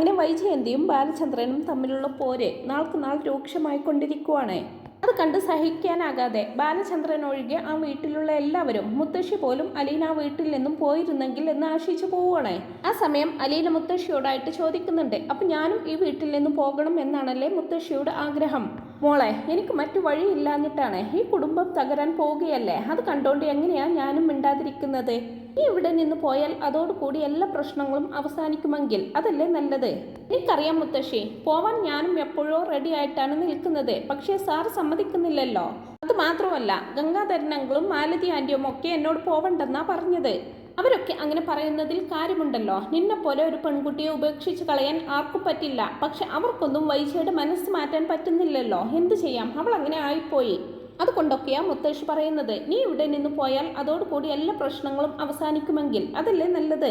അങ്ങനെ വൈജയന്തിയും ബാലചന്ദ്രനും തമ്മിലുള്ള പോര് നാൾക്ക് നാൾ രൂക്ഷമായിക്കൊണ്ടിരിക്കുവാണ്. അത് കണ്ട് സഹിക്കാനാകാതെ ബാലചന്ദ്രൻ ഒഴികെ ആ വീട്ടിലുള്ള എല്ലാവരും മുത്തശ്ശി പോലും അലീന ആ വീട്ടിൽ നിന്നും പോയിരുന്നെങ്കിൽ എന്ന് ആശിച്ചു പോവുകയാണ് ആ സമയം അലീന മുത്തശ്ശിയോടായിട്ട് ചോദിക്കുന്നുണ്ട് അപ്പൊ ഞാനും ഈ വീട്ടിൽ നിന്നും പോകണം എന്നാണല്ലേ മുത്തശ്ശിയുടെ ആഗ്രഹം. മോളെ എനിക്ക് മറ്റു വഴിയില്ലാഞ്ഞിട്ടാണ് ഈ കുടുംബം തകരാൻ പോവുകയല്ലേ അത് കണ്ടോണ്ട് എങ്ങനെയാ ഞാനും മിണ്ടാതിരിക്കുന്നത്? നീ ഇവിടെ നിന്ന് പോയാൽ അതോടുകൂടി എല്ലാ പ്രശ്നങ്ങളും അവസാനിക്കുമെങ്കിൽ അതല്ലേ നല്ലത്? എനിക്കറിയാം മുത്തശ്ശി പോവാൻ ഞാനും എപ്പോഴോ റെഡി ആയിട്ടാണ് നിൽക്കുന്നത്. പക്ഷേ സാർ സമ്മതിക്കുന്നില്ലല്ലോ. അത് മാത്രമല്ല ഗംഗാധരനങ്ങളും മാലതി ആന്റിയും ഒക്കെ എന്നോട് പോവണ്ടെന്നാ പറഞ്ഞത്. അവരൊക്കെ അങ്ങനെ പറയുന്നതിൽ കാര്യമുണ്ടല്ലോ. നിന്നെ പോലെ ഒരു പെൺകുട്ടിയെ ഉപേക്ഷിച്ച് കളയാൻ ആർക്കും പറ്റില്ല. പക്ഷെ അവർക്കൊന്നും വൈശയുടെ മനസ്സ് മാറ്റാൻ പറ്റുന്നില്ലല്ലോ. എന്തു ചെയ്യാം? അവൾ അങ്ങനെ ആയിപ്പോയി. അതുകൊണ്ടൊക്കെയാ മുത്തശ്ശി പറയുന്നത്. നീ ഇവിടെ നിന്ന് പോയാൽ അതോടുകൂടി എല്ലാ പ്രശ്നങ്ങളും അവസാനിക്കുമെങ്കിൽ അതല്ലേ നല്ലത്?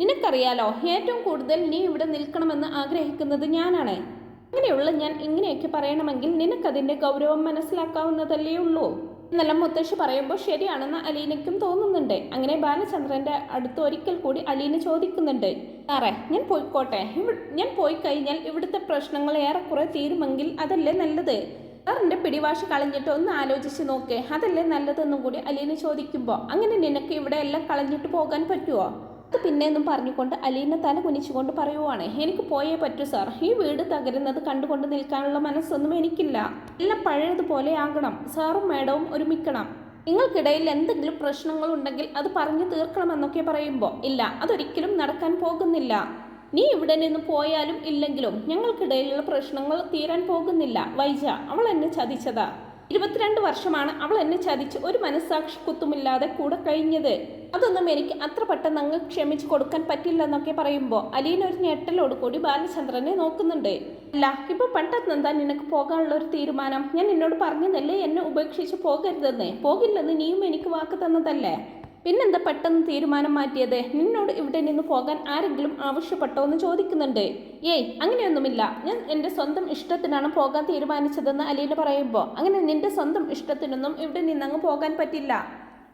നിനക്കറിയാലോ ഏറ്റവും കൂടുതൽ നീ ഇവിടെ നിൽക്കണമെന്ന് ആഗ്രഹിക്കുന്നത് ഞാനാണ്. അങ്ങനെയുള്ള ഞാൻ ഇങ്ങനെയൊക്കെ പറയണമെങ്കിൽ നിനക്കതിന്റെ ഗൗരവം മനസ്സിലാക്കാവുന്നതല്ലേ ഉള്ളൂ. എന്നെല്ലാം മുത്തശ്ശി പറയുമ്പോൾ ശരിയാണെന്ന് അലീനയ്ക്കും തോന്നുന്നുണ്ട്. അങ്ങനെ ബാലചന്ദ്രന്റെ അടുത്ത് ഒരിക്കൽ കൂടി അലീന ചോദിക്കുന്നുണ്ട് സാറേ ഞാൻ പോയിക്കോട്ടെ. ഞാൻ പോയി കഴിഞ്ഞാൽ ഇവിടുത്തെ പ്രശ്നങ്ങൾ ഏറെക്കുറെ തീരുമെങ്കിൽ അതല്ലേ നല്ലത്? സാറിന്റെ പിടിവാശി കളഞ്ഞിട്ട് ഒന്ന് ആലോചിച്ച് നോക്കേ. അതല്ലേ നല്ലതെന്നും കൂടി അലീന ചോദിക്കുമ്പോൾ അങ്ങനെ നിനക്ക് ഇവിടെ എല്ലാം കളഞ്ഞിട്ട് പോകാൻ പറ്റുമോ അത് പിന്നെയെന്നും പറഞ്ഞുകൊണ്ട് അലീന തല കുനിച്ചുകൊണ്ട് പറയുവാണ് എനിക്ക് പോയേ പറ്റൂ സാർ. ഈ വീട് തകരുന്നത് കണ്ടുകൊണ്ട് നിൽക്കാനുള്ള മനസ്സൊന്നും എനിക്കില്ല. എല്ലാം പഴയതുപോലെ ആകണം. സാറും മേഡവും ഒരുമിക്കണം. നിങ്ങൾക്കിടയിൽ എന്തെങ്കിലും പ്രശ്നങ്ങൾ ഉണ്ടെങ്കിൽ അത് പറഞ്ഞു തീർക്കണമെന്നൊക്കെ പറയുമ്പോൾ ഇല്ല അതൊരിക്കലും നടക്കാൻ പോകുന്നില്ല. നീ ഇവിടെ നിന്ന് പോയാലും ഇല്ലെങ്കിലും ഞങ്ങൾക്കിടയിലുള്ള പ്രശ്നങ്ങൾ തീരാൻ പോകുന്നില്ല. വൈജ അവൾ എന്നെ ചതിച്ചതാ. ഇരുപത്തിരണ്ട് വർഷമാണ് അവൾ എന്നെ ചതിച്ച് ഒരു മനസ്സാക്ഷി കുത്തുമില്ലാതെ കൂടെ കഴിഞ്ഞത്. അതൊന്നും എനിക്ക് അത്ര പെട്ടെന്ന് അങ്ങ് ക്ഷമിച്ചു കൊടുക്കാൻ പറ്റില്ലെന്നൊക്കെ പറയുമ്പോൾ അലീന ഒരു ഞെട്ടലോട് കൂടി ബാലചന്ദ്രനെ നോക്കുന്നുണ്ട്. അല്ല ഇപ്പൊ പെട്ടെന്ന് എന്താ നിനക്ക് പോകാനുള്ള ഒരു തീരുമാനം? ഞാൻ നിന്നോട് പറഞ്ഞതല്ലേ എന്നെ ഉപേക്ഷിച്ച് പോകരുതെന്ന്? പോകില്ലെന്ന് നീയും എനിക്ക് വാക്ക് തന്നതല്ലേ? പിന്നെന്താ പെട്ടെന്ന് തീരുമാനം മാറ്റിയത്? നിന്നോട് ഇവിടെ നിന്ന് പോകാൻ ആരെങ്കിലും ആവശ്യപ്പെട്ടോ എന്ന് ചോദിക്കുന്നുണ്ട്. ഏയ് അങ്ങനെയൊന്നുമില്ല. ഞാൻ എന്റെ സ്വന്തം ഇഷ്ടത്തിനാണ് പോകാൻ തീരുമാനിച്ചതെന്ന് അലീന പറയുമ്പോൾ അങ്ങനെ നിന്റെ സ്വന്തം ഇഷ്ടത്തിനൊന്നും ഇവിടെ നിന്നങ്ങ് പോകാൻ പറ്റില്ല.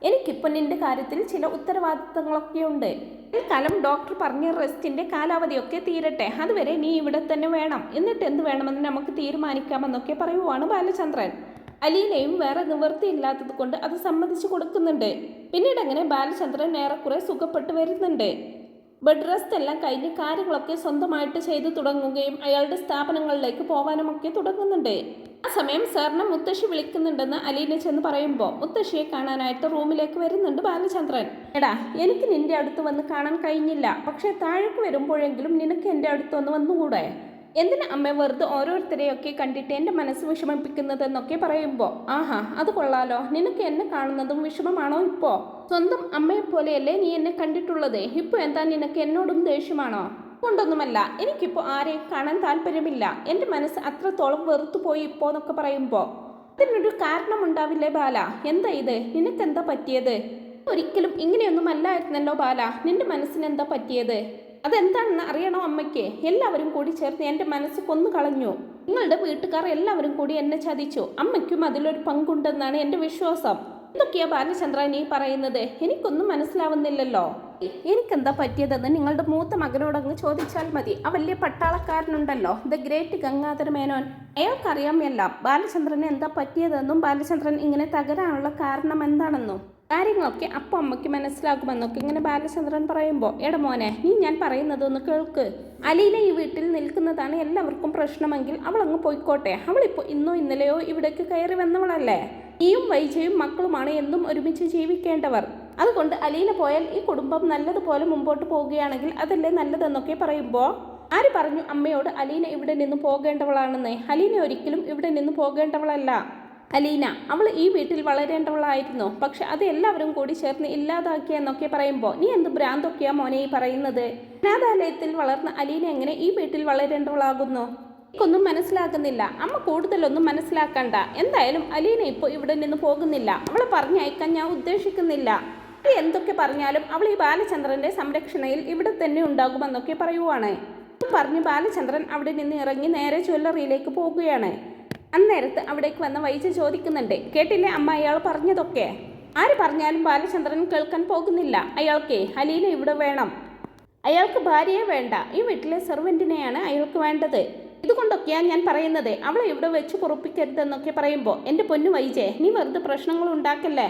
എനിക്കിപ്പോൾ നിന്റെ കാര്യത്തിൽ ചില ഉത്തരവാദിത്തങ്ങളൊക്കെ ഉണ്ട്. തൽക്കാലം ഡോക്ടർ പറഞ്ഞ റെസ്റ്റിന്റെ കാലാവധിയൊക്കെ തീരട്ടെ. അതുവരെ നീ ഇവിടെ തന്നെ വേണം. എന്നിട്ട് എന്ത് വേണമെന്ന് നമുക്ക് തീരുമാനിക്കാമെന്നൊക്കെ പറയുവാണ് ബാലചന്ദ്രൻ. അലീനയും വേറെ നിവൃത്തിയില്ലാത്തത് കൊണ്ട് അത് സമ്മതിച്ചു കൊടുക്കുന്നുണ്ട്. പിന്നീട് അങ്ങനെ ബാലചന്ദ്രൻ ഏറെക്കുറെ സുഖപ്പെട്ടു വരുന്നുണ്ട്. ബെഡ് റെസ്റ്റ് എല്ലാം കഴിഞ്ഞ് കാര്യങ്ങളൊക്കെ സ്വന്തമായിട്ട് ചെയ്തു തുടങ്ങുകയും അയാളുടെ സ്ഥാപനങ്ങളിലേക്ക് പോകാനുമൊക്കെ തുടങ്ങുന്നുണ്ട്. ആ സമയം സാറിനെ മുത്തശ്ശി വിളിക്കുന്നുണ്ടെന്ന് അലീന ചെന്ന് പറയുമ്പോൾ മുത്തശ്ശിയെ കാണാനായിട്ട് റൂമിലേക്ക് വരുന്നുണ്ട് ബാലചന്ദ്രൻ. എടാ എനിക്ക് നിന്റെ അടുത്ത് വന്ന് കാണാൻ കഴിഞ്ഞില്ല. പക്ഷേ താഴേക്ക് വരുമ്പോഴെങ്കിലും നിനക്ക് എന്റെ അടുത്ത് വന്ന് വന്നുകൂടെ? എന്തിനാ അമ്മ വെറുതെ ഓരോരുത്തരെയൊക്കെ കണ്ടിട്ട് എന്റെ മനസ്സ് വിഷമിപ്പിക്കുന്നതെന്നൊക്കെ പറയുമ്പോൾ ആഹാ അത് കൊള്ളാലോ. നിനക്ക് എന്നെ കാണുന്നതും വിഷമമാണോ ഇപ്പോൾ സ്വന്തം അമ്മയെപ്പോലെയല്ലേ നീ എന്നെ കണ്ടിട്ടുള്ളത്? ഇപ്പോൾ എന്താ നിനക്ക് എന്നോടും ദേഷ്യമാണോ? കൊണ്ടൊന്നുമല്ല എനിക്കിപ്പോൾ ആരെയും കാണാൻ താല്പര്യമില്ല. എന്റെ മനസ്സ് അത്രത്തോളം വെറുത്തു പോയി ഇപ്പോൾ എന്നൊക്കെ പറയുമ്പോൾ അതിനൊരു കാരണമുണ്ടാവില്ലേ ബാല? എന്താ ഇത്? നിനക്കെന്താ പറ്റിയത്? ഒരിക്കലും ഇങ്ങനെയൊന്നും അല്ലായിരുന്നല്ലോ ബാല. നിന്റെ മനസ്സിന് എന്താ പറ്റിയത്? അതെന്താണെന്ന് അറിയണോ അമ്മയ്ക്ക്. എല്ലാവരും കൂടി ചേർന്ന് എന്റെ മനസ്സ് കൊന്നു കളഞ്ഞു. നിങ്ങളുടെ വീട്ടുകാർ എല്ലാവരും കൂടി എന്നെ ചതിച്ചു. അമ്മയ്ക്കും അതിലൊരു പങ്കുണ്ടെന്നാണ് എന്റെ വിശ്വാസം. എന്തൊക്കെയാ ബാലചന്ദ്ര നീ പറയുന്നത്? എനിക്കൊന്നും മനസ്സിലാവുന്നില്ലല്ലോ. എനിക്കെന്താ പറ്റിയതെന്ന് നിങ്ങളുടെ മൂത്ത മകനോടങ്ങ് ചോദിച്ചാൽ മതി. ആ വലിയ പട്ടാളക്കാരനുണ്ടല്ലോ. The great Gangadhara Menon. അയാൾക്കറിയാം എല്ലാം. ബാലചന്ദ്രന് എന്താ പറ്റിയതെന്നും ബാലചന്ദ്രൻ ഇങ്ങനെ തകരാനുള്ള കാരണം എന്താണെന്നും. കാര്യങ്ങളൊക്കെ അപ്പം അമ്മയ്ക്ക് മനസ്സിലാക്കുമെന്നൊക്കെ ഇങ്ങനെ ബാലചന്ദ്രൻ പറയുമ്പോൾ എട മോനെ നീ ഞാൻ പറയുന്നത് ഒന്ന് കേൾക്ക്. അലീന ഈ വീട്ടിൽ നിൽക്കുന്നതാണ് എല്ലാവർക്കും പ്രശ്നമെങ്കിൽ അവൾ അങ്ങ് പോയിക്കോട്ടെ. അവളിപ്പോൾ ഇന്നോ ഇന്നലെയോ ഇവിടേക്ക് കയറി വന്നവളല്ലേ? നീയും വൈജയും മക്കളുമാണ് എന്നും ഒരുമിച്ച് ജീവിക്കേണ്ടവർ. അതുകൊണ്ട് അലീന പോയാൽ ഈ കുടുംബം നല്ലതുപോലെ മുമ്പോട്ട് പോവുകയാണെങ്കിൽ അതല്ലേ നല്ലതെന്നൊക്കെ പറയുമ്പോൾ ആര് പറഞ്ഞു അമ്മയോട് അലീന ഇവിടെ നിന്ന് പോകേണ്ടവളാണെന്ന്? അലീന ഒരിക്കലും ഇവിടെ നിന്ന് പോകേണ്ടവളല്ല. അലീന അവൾ ഈ വീട്ടിൽ വളരേണ്ടവളായിരുന്നു. പക്ഷെ അത് എല്ലാവരും കൂടി ചേർന്ന് ഇല്ലാതാക്കിയെന്നൊക്കെ പറയുമ്പോൾ നീ എന്ത് ഭ്രാന്തൊക്കെയാ മോനെ ഈ പറയുന്നത്? അനാഥാലയത്തിൽ വളർന്ന അലീന എങ്ങനെ ഈ വീട്ടിൽ വളരേണ്ടവളാകുന്നു? എനിക്കൊന്നും മനസ്സിലാക്കുന്നില്ല അമ്മ കൂടുതലൊന്നും മനസ്സിലാക്കണ്ട. എന്തായാലും അലീന ഇപ്പോൾ ഇവിടെ നിന്ന് പോകുന്നില്ല. അവളെ പറഞ്ഞയക്കാൻ ഞാൻ ഉദ്ദേശിക്കുന്നില്ല. എന്തൊക്കെ പറഞ്ഞാലും അവൾ ഈ ബാലചന്ദ്രന്റെ സംരക്ഷണയിൽ ഇവിടെ തന്നെ ഉണ്ടാകുമെന്നൊക്കെ പറയുവാണ്. പറഞ്ഞ് ബാലചന്ദ്രൻ അവിടെ നിന്ന് ഇറങ്ങി നേരെ ജ്വല്ലറിയിലേക്ക് പോകുകയാണ്. അന്നേരത്ത് അവിടേക്ക് വന്ന വൈദ്യ ചോദിക്കുന്നുണ്ട് കേട്ടില്ലേ അമ്മ അയാൾ പറഞ്ഞതൊക്കെ? ആര് പറഞ്ഞാലും ബാലചന്ദ്രൻ കേൾക്കാൻ പോകുന്നില്ല. അയാൾക്ക് ഹലീല ഇവിടെ വേണം. അയാൾക്ക് ഭാര്യയെ വേണ്ട. ഈ വീട്ടിലെ സെർവന്റിനെയാണ് അയാൾക്ക് വേണ്ടത്. ഇതുകൊണ്ടൊക്കെയാണ് ഞാൻ പറയുന്നത്. അവളെ ഇവിടെ വെച്ച് പൊറപ്പിക്കരുതെന്നൊക്കെ പറയുമ്പോൾ എന്റെ പൊന്നു വൈജേ നീ വെറുതെ പ്രശ്നങ്ങൾ ഉണ്ടാക്കല്ലേ?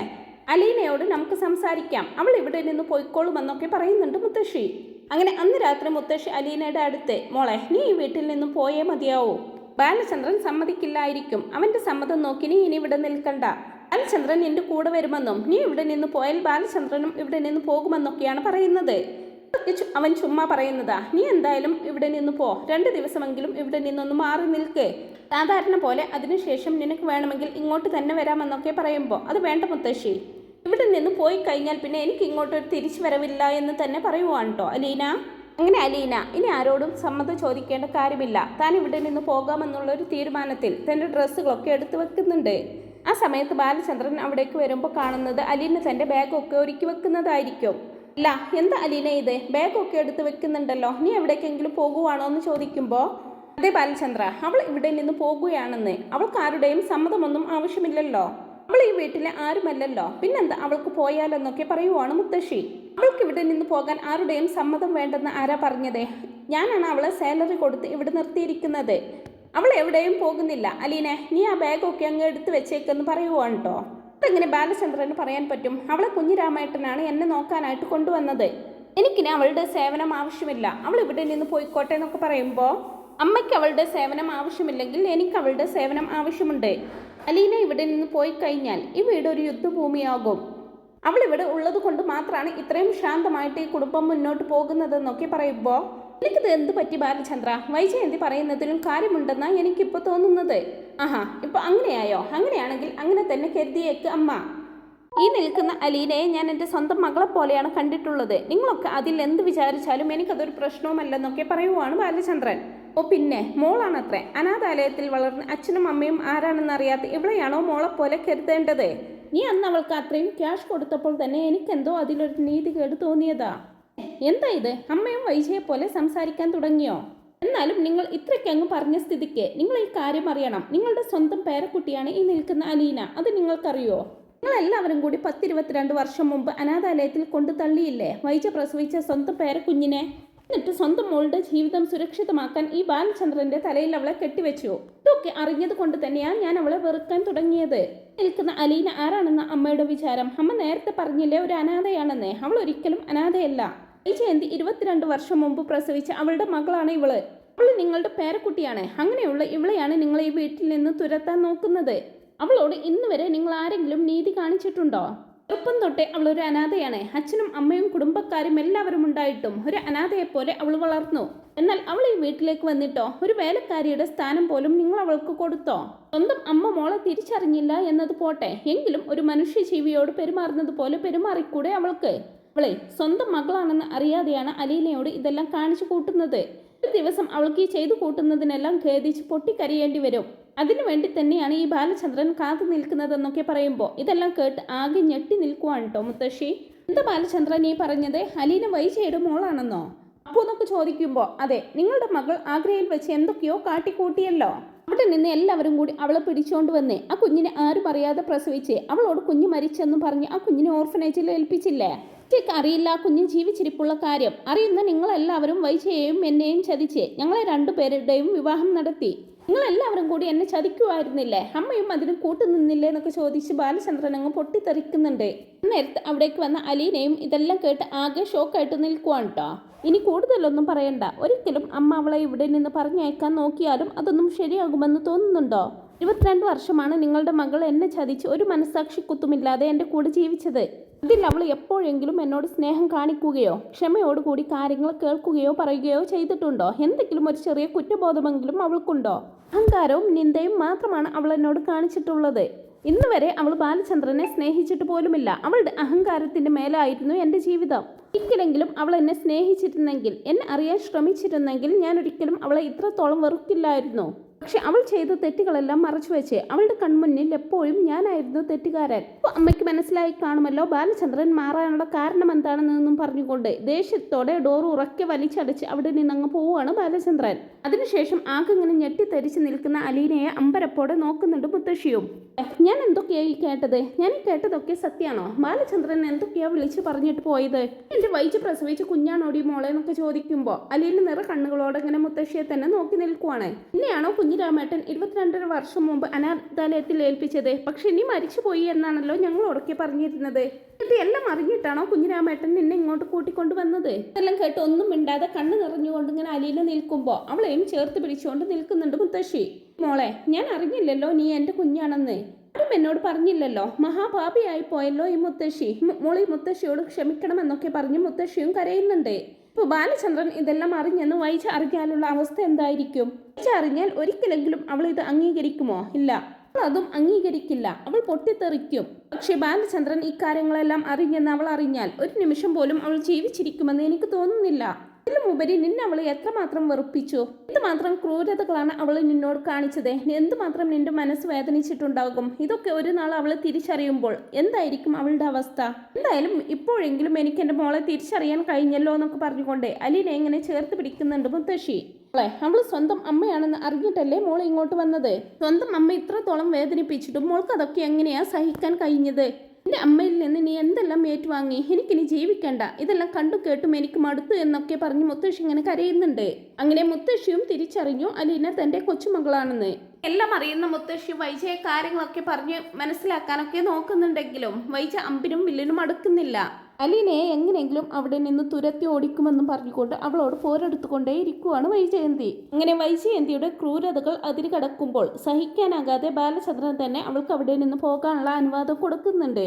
അലീനയോട് നമുക്ക് സംസാരിക്കാം. അവൾ ഇവിടെ നിന്ന് പോയിക്കോളുമെന്നൊക്കെ പറയുന്നുണ്ട് മുത്തശ്ശി. അങ്ങനെ അന്ന് രാത്രി മുത്തശ്ശി അലീനയുടെ അടുത്ത് മോളെ നീ ഈ വീട്ടിൽ നിന്നും പോയേ മതിയാവൂ. ബാലചന്ദ്രൻ സമ്മതിക്കില്ലായിരിക്കും. അവന്റെ സമ്മതം നോക്കി നീ ഇനി ഇവിടെ നിൽക്കണ്ട. ബാലചന്ദ്രൻ എന്റെ കൂടെ വരുമെന്നും നീ ഇവിടെ നിന്ന് പോയാൽ ബാലചന്ദ്രനും ഇവിടെ നിന്ന് പോകുമെന്നൊക്കെയാണ് പറയുന്നത്. അവൻ ചുമ്മാ പറയുന്നതാ നീ എന്തായാലും ഇവിടെ നിന്ന് പോ. രണ്ട് ദിവസമെങ്കിലും ഇവിടെ നിന്നൊന്ന് മാറി നിൽക്ക്. സാധാരണ പോലെ അതിനുശേഷം നിനക്ക് വേണമെങ്കിൽ ഇങ്ങോട്ട് തന്നെ വരാമെന്നൊക്കെ പറയുമ്പോൾ അത് വേണ്ട മുത്തശ്ശി. ഇവിടെ നിന്ന് പോയി കഴിഞ്ഞാൽ പിന്നെ എനിക്ക് ഇങ്ങോട്ടൊരു തിരിച്ചു വരവില്ല എന്ന് തന്നെ പറയുവാണ് കേട്ടോ അലീന? അങ്ങനെ അലീന ഇനി ആരോടും സമ്മതം ചോദിക്കേണ്ട കാര്യമില്ല. താൻ ഇവിടെ നിന്ന് പോകാമെന്നുള്ള ഒരു തീരുമാനത്തിൽ തന്റെ ഡ്രസ്സുകളൊക്കെ എടുത്തു വെക്കുന്നുണ്ട്. ആ സമയത്ത് ബാലചന്ദ്രൻ അവിടേക്ക് വരുമ്പോൾ കാണുന്നത് അലീന തന്റെ ബാഗൊക്കെ ഒരുക്കി വെക്കുന്നതായിരിക്കും. അല്ല എന്താ അലീന ഇത്? ബാഗൊക്കെ എടുത്ത് വെക്കുന്നുണ്ടല്ലോ. നീ എവിടേക്കെങ്കിലും പോകുവാണോ എന്ന് ചോദിക്കുമ്പോൾ അതെ ബാലചന്ദ്ര അവൾ ഇവിടെ നിന്ന് പോകുകയാണെന്ന്. അവൾക്ക് ആരുടെയും സമ്മതമൊന്നും ആവശ്യമില്ലല്ലോ. അവൾ ഈ വീട്ടിലെ ആരുമല്ലല്ലോ? പിന്നെന്താ? അവൾക്ക് പോയാലെന്നൊക്കെ പറയുവാണ് മുത്തശ്ശി. അവൾക്ക് ഇവിടെ നിന്ന് പോകാൻ ആരുടെയും സമ്മതം വേണ്ടെന്ന് ആരാ പറഞ്ഞത്? ഞാനാണ് അവളെ സാലറി കൊടുത്ത് ഇവിടെ നിർത്തിയിരിക്കുന്നത്. അവൾ എവിടെയും പോകുന്നില്ല. അലീനെ നീ ആ ബാഗൊക്കെ അങ്ങ് എടുത്ത് വെച്ചേക്കെന്ന് പറയുവാണ് കേട്ടോ അതെങ്ങനെ ബാലചന്ദ്രന് പറയാൻ പറ്റും? അവളെ കുഞ്ഞിരാമേട്ടനാണ് എന്നെ നോക്കാനായിട്ട് കൊണ്ടുവന്നത്. എനിക്കിനി അവളുടെ സേവനം ആവശ്യമില്ല. അവൾ ഇവിടെ നിന്ന് പോയിക്കോട്ടെ എന്നൊക്കെ പറയുമ്പോൾ അമ്മയ്ക്ക് അവളുടെ സേവനം ആവശ്യമില്ലെങ്കിൽ എനിക്ക് അവളുടെ സേവനം ആവശ്യമുണ്ട്. അലീന ഇവിടെ നിന്ന് പോയി കഴിഞ്ഞാൽ ഈ വീട് ഒരു യുദ്ധഭൂമിയാകും. അവൾ ഇവിടെ ഉള്ളത് കൊണ്ട് മാത്രമാണ് ഇത്രയും ശാന്തമായിട്ട് ഈ കുടുംബം മുന്നോട്ട് പോകുന്നതെന്നൊക്കെ പറയുമ്പോൾ എനിക്കിത് എന്ത് പറ്റി ബാലചന്ദ്ര? വൈജയന്തി പറയുന്നതിലും കാര്യമുണ്ടെന്നാണ് എനിക്കിപ്പോൾ തോന്നുന്നത്. ആഹാ ഇപ്പൊ അങ്ങനെയായോ? അങ്ങനെയാണെങ്കിൽ അങ്ങനെ തന്നെ കരുതിയേക്ക് അമ്മ. ഈ നിൽക്കുന്ന അലീനയെ ഞാൻ എന്റെ സ്വന്തം മകളെ പോലെയാണ് കണ്ടിട്ടുള്ളത്. നിങ്ങളൊക്കെ അതിൽ എന്ത് വിചാരിച്ചാലും എനിക്കതൊരു പ്രശ്നവുമല്ലെന്നൊക്കെ പറയുവാണ് ബാലചന്ദ്രൻ. ഓ പിന്നെ. മോളാണത്രേ. അനാഥാലയത്തിൽ വളർന്ന് അച്ഛനും അമ്മയും ആരാണെന്ന് അറിയാത്ത ഇവളെയാണോ മോളെ പോലെ കരുതേണ്ടത്? നീ അന്ന് അവൾക്ക് അത്രയും ക്യാഷ് കൊടുത്തപ്പോൾ തന്നെ എനിക്കെന്തോ അതിലൊരു നീതി കേട് തോന്നിയതാ. എന്താ ഇത്? അമ്മയും വൈജയെ പോലെ സംസാരിക്കാൻ തുടങ്ങിയോ? എന്നാലും നിങ്ങൾ ഇത്രയ്ക്കങ്ങ് പറഞ്ഞ സ്ഥിതിക്ക് നിങ്ങൾ ഈ കാര്യം അറിയണം. നിങ്ങളുടെ സ്വന്തം പേരക്കുട്ടിയാണ് ഈ നിൽക്കുന്ന അലീന. അത് നിങ്ങൾക്കറിയോ? നിങ്ങളെല്ലാവരും കൂടി പത്തിരുപത്തിരണ്ട് വർഷം മുമ്പ് അനാഥാലയത്തിൽ കൊണ്ടു തള്ളിയില്ലേ വൈജ പ്രസവിച്ച സ്വന്തം പേരക്കുഞ്ഞിനെ? എന്നിട്ട് സ്വന്തം മോളുടെ ജീവിതം സുരക്ഷിതമാക്കാൻ ഈ ബാലചന്ദ്രന്റെ തലയിൽ അവളെ കെട്ടിവെച്ചു. ഇതൊക്കെ അറിഞ്ഞത് കൊണ്ട് തന്നെയാണ് ഞാൻ അവളെ വെറുക്കാൻ തുടങ്ങിയത്. നിൽക്കുന്ന അലീന ആരാണെന്ന അമ്മയുടെ വിചാരം അമ്മ നേരത്തെ പറഞ്ഞില്ലേ ഒരു അനാഥയാണെന്ന്? അവൾ ഒരിക്കലും അനാഥയല്ല. ഈ ജയന്തി ഇരുപത്തിരണ്ട് വർഷം മുമ്പ് പ്രസവിച്ച അവളുടെ മകളാണ് ഇവൾ. അവൾ നിങ്ങളുടെ പേരക്കുട്ടിയാണ്. അങ്ങനെയുള്ള ഇവളെയാണ് നിങ്ങൾ ഈ വീട്ടിൽ നിന്ന് തുരത്താൻ നോക്കുന്നത്. അവളോട് ഇന്ന് വരെ നിങ്ങൾ ആരെങ്കിലും നീതി കാണിച്ചിട്ടുണ്ടോ? ചെറുപ്പം തൊട്ടേ അവൾ ഒരു അനാഥയാണ്. അച്ഛനും അമ്മയും കുടുംബക്കാരും എല്ലാവരും ഉണ്ടായിട്ടും ഒരു അനാഥയെപ്പോലെ അവൾ വളർന്നു. എന്നാൽ അവൾ ഈ വീട്ടിലേക്ക് വന്നിട്ടോ? ഒരു വേലക്കാരിയുടെ സ്ഥാനം പോലും നിങ്ങൾ അവൾക്ക് കൊടുത്തോ? സ്വന്തം അമ്മ മോളെ തിരിച്ചറിഞ്ഞില്ല എന്നത് പോട്ടെ. എങ്കിലും ഒരു മനുഷ്യ ജീവിയോട് പെരുമാറുന്നത് പോലെ പെരുമാറിക്കൂടെ അവൾക്ക്? അവളെ സ്വന്തം മകളാണെന്ന് അറിയാതെയാണ് അലീനയോട് ഇതെല്ലാം കാണിച്ചു കൂട്ടുന്നത്. ഒരു ദിവസം അവൾക്ക് ഈ ചെയ്തു കൂട്ടുന്നതിനെല്ലാം ഖേദിച്ച് പൊട്ടിക്കരയേണ്ടി വരും. അതിനു വേണ്ടി തന്നെയാണ് ഈ ബാലചന്ദ്രൻ കാത്തു നിൽക്കുന്നതെന്നൊക്കെ പറയുമ്പോൾ ഇതെല്ലാം കേട്ട് ആകെ ഞെട്ടി നിൽക്കുവാണ് കേട്ടോ മുത്തശ്ശി. എന്താ ബാലചന്ദ്രൻ ഈ പറഞ്ഞത്? അലീന വൈജയുടെ മോളാണെന്നോ? അപ്പോൾ എന്നൊക്കെ ചോദിക്കുമ്പോൾ അതെ നിങ്ങളുടെ മകൾ ആഗ്രയിൽ വെച്ച് എന്തൊക്കെയോ കാട്ടിക്കൂട്ടിയല്ലോ. അവിടെ നിന്ന് എല്ലാവരും കൂടി അവളെ പിടിച്ചുകൊണ്ട് വന്നേ. ആ കുഞ്ഞിനെ ആരും അറിയാതെ പ്രസവിച്ച്. അവളോട് കുഞ്ഞ് മരിച്ചെന്ന് പറഞ്ഞ് ആ കുഞ്ഞിനെ ഓർഫനേജിൽ ഏൽപ്പിച്ചില്ലേ? ഒറ്റയ്ക്ക് അറിയില്ല ആ കുഞ്ഞ് ജീവിച്ചിരിപ്പുള്ള കാര്യം. അറിയുന്ന നിങ്ങളെല്ലാവരും വൈശയെയും എന്നെയും ചതിച്ച്. ഞങ്ങളെ രണ്ടുപേരുടെയും വിവാഹം നടത്തി. നിങ്ങളെല്ലാവരും കൂടി എന്നെ ചതിക്കുമായിരുന്നില്ലേ അമ്മയും അതിനും കൂട്ടു നിന്നില്ലേ എന്നൊക്കെ ചോദിച്ച് ബാലചന്ദ്രൻ അങ്ങ് പൊട്ടിത്തെറിക്കുന്നുണ്ട്. നേരത്തെ അവിടേക്ക് വന്ന അലീനയും ഇതെല്ലാം കേട്ട് ആകെ ഷോക്കായിട്ട് നിൽക്കുവാണ് കേട്ടോ ഇനി കൂടുതലൊന്നും പറയണ്ട. ഒരിക്കലും അമ്മ അവളെ ഇവിടെ നിന്ന് പറഞ്ഞയക്കാൻ നോക്കിയാലും അതൊന്നും ശരിയാകുമെന്ന് തോന്നുന്നുണ്ടോ? ഇരുപത്തിരണ്ട് വർഷമാണ് നിങ്ങളുടെ മകൾ എന്നെ ചതിച്ച് ഒരു മനസാക്ഷി കുത്തുമില്ലാതെ എന്റെ കൂടെ ജീവിച്ചത്. അതിൽ അവൾ എപ്പോഴെങ്കിലും എന്നോട് സ്നേഹം കാണിക്കുകയോ ക്ഷമയോടുകൂടി കാര്യങ്ങൾ കേൾക്കുകയോ പറയുകയോ ചെയ്തിട്ടുണ്ടോ? എന്തെങ്കിലും ഒരു ചെറിയ കുറ്റബോധമെങ്കിലും അവൾക്കുണ്ടോ? അഹങ്കാരവും നിന്ദയും മാത്രമാണ് അവൾ എന്നോട് കാണിച്ചിട്ടുള്ളത്. ഇന്ന് വരെ അവൾ ബാലചന്ദ്രനെ സ്നേഹിച്ചിട്ട് പോലുമില്ല. അവളുടെ അഹങ്കാരത്തിന്റെ മേലായിരുന്നു എന്റെ ജീവിതം. ഒരിക്കലെങ്കിലും അവൾ എന്നെ സ്നേഹിച്ചിരുന്നെങ്കിൽ എന്നെ അറിയാൻ ശ്രമിച്ചിരുന്നെങ്കിൽ ഞാൻ ഒരിക്കലും അവളെ ഇത്രത്തോളം വെറുക്കില്ലായിരുന്നു. പക്ഷെ അവൾ ചെയ്ത തെറ്റുകളെല്ലാം മറച്ചു വെച്ചേ അവളുടെ കൺമുന്നിൽ എപ്പോഴും ഞാനായിരുന്നു തെറ്റുകാരൻ. അപ്പോൾ അമ്മയ്ക്ക് മനസ്സിലായി കാണുമല്ലോ. ബാലചന്ദ്രൻ മാറാനുള്ള കാരണം എന്താണെന്നൊന്നും പറഞ്ഞുകൊണ്ട് ദേഷ്യത്തോടെ ഡോർ ഉറക്കെ വലിച്ചടച്ച് അവിടെ നിന്നങ്ങ് പോവുകയാണ് ബാലചന്ദ്രൻ. അതിനുശേഷം ആകെ ഇങ്ങനെ ഞെട്ടിത്തെറിച്ച് നിൽക്കുന്ന അലീനയെ അമ്പരപ്പോടെ നോക്കുന്നുണ്ട് മുത്തശ്ശിയും. ഞാൻ എന്തൊക്കെയായി കേട്ടത്? ഞാൻ കേട്ടതൊക്കെ സത്യമാണോ? ബാലചന്ദ്രൻ എന്തൊക്കെയാ വിളിച്ച് പറഞ്ഞിട്ട് പോയത്? എന്റെ വൈച്ച് പ്രസവിച്ച് കുഞ്ഞാണോടി മോളെ എന്നൊക്കെ ചോദിക്കുമ്പോൾ അലീന നിറ കണ്ണുകളോട് ഇങ്ങനെ മുത്തശ്ശിയെ തന്നെ നോക്കി നിൽക്കുവാണ്. ഇന്നെയാണോ കുഞ്ഞിരാമേട്ടൻ ഇരുപത്തിരണ്ടര വർഷം മുമ്പ് അനാഥാലയത്തിൽ ഏൽപ്പിച്ചത്? പക്ഷെ ഇനി മരിച്ചുപോയി എന്നാണല്ലോ ഞങ്ങളോടൊക്കെ പറഞ്ഞിരുന്നത്. ഇത് എല്ലാം അറിഞ്ഞിട്ടാണോ കുഞ്ഞിരാമേട്ടൻ നിന്നെ ഇങ്ങോട്ട് കൂട്ടിക്കൊണ്ട് വന്നത്? ഇതെല്ലാം കേട്ട് ഒന്നും മിണ്ടാതെ കണ്ണ് നിറഞ്ഞുകൊണ്ട് ഇങ്ങനെ അലീല നിൽക്കുമ്പോൾ അവളെയും ചേർത്ത് പിടിച്ചുകൊണ്ട് നിൽക്കുന്നുണ്ട് മുത്തശ്ശി. മോളെ ഞാൻ അറിഞ്ഞില്ലല്ലോ നീ എന്റെ കുഞ്ഞാണെന്ന്. ആരും എന്നോട് പറഞ്ഞില്ലല്ലോ. മഹാഭാപിയായി പോയല്ലോ ഈ മുത്തശ്ശി. മോളെ മുത്തശ്ശിയോട് ക്ഷമിക്കണമെന്നൊക്കെ പറഞ്ഞ് മുത്തശ്ശിയും കരയുന്നുണ്ട്. ഇപ്പോൾ ബാലചന്ദ്രൻ ഇതെല്ലാം അറിഞ്ഞെന്ന് വൈജ അറിഞ്ഞാലുള്ള അവസ്ഥ എന്തായിരിക്കും? വൈജ അറിഞ്ഞാൽ ഒരിക്കലെങ്കിലും അവൾ ഇത് അംഗീകരിക്കുമോ? ഇല്ല. അതും അംഗീകരിക്കില്ല. അവൾ പൊട്ടിത്തെറിക്കും. പക്ഷേ ബാലചന്ദ്രൻ ഇക്കാര്യങ്ങളെല്ലാം അറിഞ്ഞെന്ന് അവൾ അറിഞ്ഞാൽ ഒരു നിമിഷം പോലും അവൾ ജീവിച്ചിരിക്കുമെന്ന് എനിക്ക് തോന്നുന്നില്ല. ഇതിലുമുപരി നിന്നെ അവൾ എത്രമാത്രം വെറുപ്പിച്ചു? എന്തുമാത്രം ക്രൂരതകളാണ് അവൾ നിന്നോട് കാണിച്ചത്? എന്തുമാത്രം നിന്റെ മനസ്സ് വേദനിച്ചിട്ടുണ്ടാകും? ഇതൊക്കെ ഒരു നാൾ അവൾ തിരിച്ചറിയുമ്പോൾ എന്തായിരിക്കും അവളുടെ അവസ്ഥ? എന്തായാലും ഇപ്പോഴെങ്കിലും എനിക്ക് എന്റെ മോളെ തിരിച്ചറിയാൻ കഴിഞ്ഞല്ലോ എന്നൊക്കെ പറഞ്ഞുകൊണ്ട് അലീനെ എങ്ങനെ ചേർത്ത് പിടിക്കുന്നുണ്ട് മുത്തശ്ശി. മോളെ അവൾ സ്വന്തം അമ്മയാണെന്ന് അറിഞ്ഞിട്ടല്ലേ മോൾ ഇങ്ങോട്ട് വന്നത്? സ്വന്തം അമ്മ ഇത്രത്തോളം വേദനിപ്പിച്ചിട്ടും മോൾക്ക് അതൊക്കെ എങ്ങനെയാ സഹിക്കാൻ കഴിഞ്ഞത്? എന്റെ അമ്മയിൽ നിന്ന് നീ എന്തെല്ലാം ഏറ്റുവാങ്ങി? എനിക്കിനി ജീവിക്കണ്ട. ഇതെല്ലാം കണ്ടു കേട്ടും എനിക്ക് മടുത്തു എന്നൊക്കെ പറഞ്ഞ് മുത്തശ്ശി ഇങ്ങനെ കരയുന്നുണ്ട്. അങ്ങനെ മുത്തശ്ശിയും തിരിച്ചറിഞ്ഞു അലീന തന്റെ കൊച്ചുമകളാണെന്ന്. എല്ലാം അറിയുന്ന മുത്തശ്ശി വൈജയെ കാര്യങ്ങളൊക്കെ പറഞ്ഞ് മനസ്സിലാക്കാനൊക്കെ നോക്കുന്നുണ്ടെങ്കിലും വൈജ അമ്പിനും വില്ലിനും അടുക്കുന്നില്ല. അലീനയെ എങ്ങനെയെങ്കിലും അവിടെ നിന്ന് തുരത്തി ഓടിക്കുമെന്നും പറഞ്ഞുകൊണ്ട് അവളോട് പോരെടുത്തുകൊണ്ടേ ഇരിക്കുവാണ് വൈജയന്തി. അങ്ങനെ വൈജയന്തിയുടെ ക്രൂരതകൾ അതിര് കടക്കുമ്പോൾ സഹിക്കാനാകാതെ ബാലചന്ദ്രൻ തന്നെ അവൾക്ക് അവിടെ നിന്ന് പോകാനുള്ള അനുവാദം കൊടുക്കുന്നുണ്ട്.